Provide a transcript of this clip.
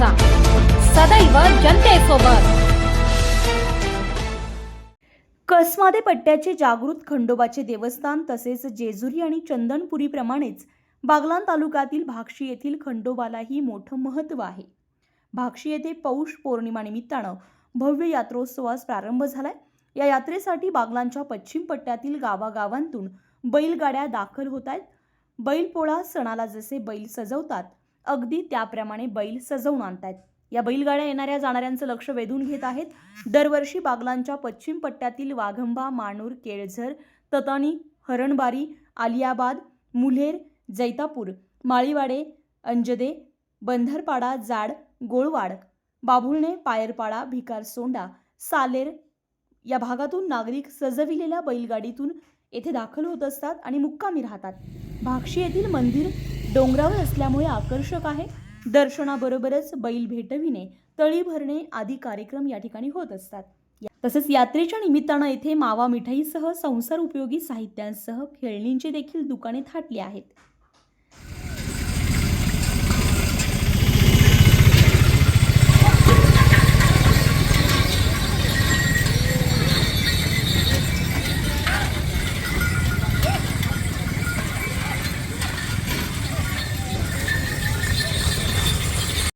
माझा सदैव जनतेसोबत कसमादे पट्ट्याचे जागृत खंडोबाचे देवस्थान तसेच जेजुरी आणि चंदनपुरीप्रमाणेच बागलान तालुक्यातील भाक्षी येथील खंडोबालाही मोठं महत्त्व आहे. भाक्षी येथे पौष पौर्णिमानिमित्तानं भव्य यात्रोत्सवास प्रारंभ झालाय. या यात्रेसाठी बागलांच्या पश्चिम पट्ट्यातील गावागावांतून बैलगाड्या दाखल होत आहेत. बैलपोळा सणाला जसे बैल सजवतात अगदी त्याप्रमाणे बैल सजवून आणतायत. या बैलगाड्या येणाऱ्या जाणाऱ्यांचं लक्ष वेधून घेत आहेत. दरवर्षी बागलांच्या पश्चिम पट्ट्यातील वाघंबा माणूर केळझर ततानी हरणबारी आलियाबाद मुल्हेर जैतापूर माळीवाडे अंजदे बंधरपाडा जाड गोळवाड बाभुळणे पायरपाडा भिकार सोंडा सालेर या भागातून नागरिक सजविलेल्या बैलगाडीतून येथे दाखल होत असतात आणि मुक्कामी राहतात. भाक्षी येथील मंदिर डोंगरावर असल्यामुळे आकर्षक आहे. दर्शनाबरोबरच बैल भेटविणे तळी भरणे आदी कार्यक्रम या ठिकाणी होत असतात. तसेच यात्रेच्या निमित्तानं येथे मावा मिठाईसह संसार उपयोगी साहित्यांसह खेळणींची देखील दुकाने थाटली आहेत.